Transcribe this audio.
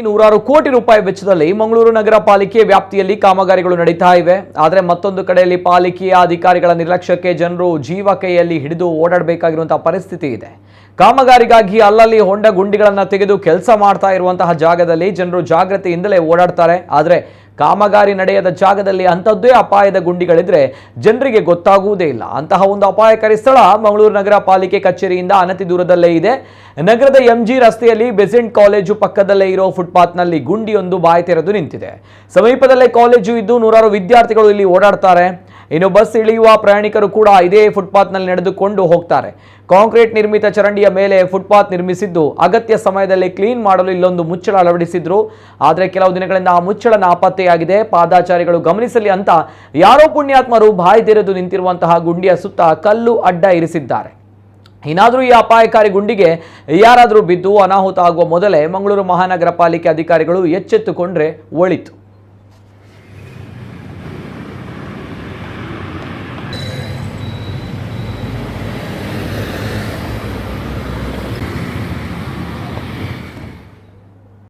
ನೂರಾರು ಕೋಟಿ ರೂಪಾಯಿ ವೆಚ್ಚದಲ್ಲಿ ಮಂಗಳೂರು ನಗರ ಪಾಲಿಕೆ ವ್ಯಾಪ್ತಿಯಲ್ಲಿ ಕಾಮಗಾರಿಗಳು ನಡೀತಾ ಇವೆ. ಆದರೆ ಮತ್ತೊಂದು ಕಡೆಯಲ್ಲಿ ಪಾಲಿಕೆಯ ಅಧಿಕಾರಿಗಳ ನಿರ್ಲಕ್ಷ್ಯಕ್ಕೆ ಜನರು ಜೀವ ಕೈಯಲ್ಲಿ ಹಿಡಿದು ಓಡಾಡಬೇಕಾಗಿರುವಂತಹ ಪರಿಸ್ಥಿತಿ ಇದೆ. ಕಾಮಗಾರಿಗಾಗಿ ಅಲ್ಲಲ್ಲಿ ಹೊಂಡ ಗುಂಡಿಗಳನ್ನು ತೆಗೆದು ಕೆಲಸ ಮಾಡ್ತಾ ಇರುವಂತಹ ಜಾಗದಲ್ಲಿ ಜನರು ಜಾಗ್ರತೆಯಿಂದಲೇ ಓಡಾಡ್ತಾರೆ. ಆದರೆ ಕಾಮಗಾರಿ ನಡೆಯದ ಜಾಗದಲ್ಲಿ ಅಂಥದ್ದೇ ಅಪಾಯದ ಗುಂಡಿಗಳಿದ್ರೆ ಜನರಿಗೆ ಗೊತ್ತಾಗುವುದೇ ಇಲ್ಲ. ಅಂತಹ ಒಂದು ಅಪಾಯಕಾರಿ ಸ್ಥಳ ಮಂಗಳೂರು ನಗರ ಪಾಲಿಕೆ ಕಚೇರಿಯಿಂದ ಅನತಿ ದೂರದಲ್ಲೇ ಇದೆ. ನಗರದ ಎಂಜಿ ರಸ್ತೆಯಲ್ಲಿ ಬೆಸೆಂಟ್ ಕಾಲೇಜು ಪಕ್ಕದಲ್ಲೇ ಇರೋ ಫುಟ್ಪಾತ್ನಲ್ಲಿ ಗುಂಡಿಯೊಂದು ಬಾಯಿ ತೆರೆದು ನಿಂತಿದೆ. ಸಮೀಪದಲ್ಲೇ ಕಾಲೇಜು ಇದ್ದು ನೂರಾರು ವಿದ್ಯಾರ್ಥಿಗಳು ಇಲ್ಲಿ ಓಡಾಡ್ತಾರೆ. ಇನ್ನು ಬಸ್ ಇಳಿಯುವ ಪ್ರಯಾಣಿಕರು ಕೂಡ ಇದೇ ಫುಟ್ಪಾತ್ನಲ್ಲಿ ನಡೆದುಕೊಂಡು ಹೋಗ್ತಾರೆ. ಕಾಂಕ್ರೀಟ್ ನಿರ್ಮಿತ ಚರಂಡಿಯ ಮೇಲೆ ಫುಟ್ಪಾತ್ ನಿರ್ಮಿಸಿದ್ದು ಅಗತ್ಯ ಸಮಯದಲ್ಲಿ ಕ್ಲೀನ್ ಮಾಡಲು ಇಲ್ಲೊಂದು ಮುಚ್ಚಳ ಅಳವಡಿಸಿದ್ರು. ಆದರೆ ಕೆಲವು ದಿನಗಳಿಂದ ಆ ಮುಚ್ಚಳ ನಾಪತ್ತೆಯಾಗಿದೆ ಪಾದಾಚಾರಿಗಳು ಗಮನಿಸಲಿ ಅಂತ ಯಾರೋ ಪುಣ್ಯಾತ್ಮರು ಬಾಯಿ ತೆರೆದು ನಿಂತಿರುವಂತಹ ಗುಂಡಿಯ ಸುತ್ತ ಕಲ್ಲು ಅಡ್ಡ ಇರಿಸಿದ್ದಾರೆ. ಇನ್ನಾದರೂ ಈ ಅಪಾಯಕಾರಿ ಗುಂಡಿಗೆ ಯಾರಾದರೂ ಬಿದ್ದು ಅನಾಹುತ ಆಗುವ ಮೊದಲೇ ಮಂಗಳೂರು ಮಹಾನಗರ ಪಾಲಿಕೆ ಅಧಿಕಾರಿಗಳು ಎಚ್ಚೆತ್ತುಕೊಂಡ್ರೆ ಒಳಿತು.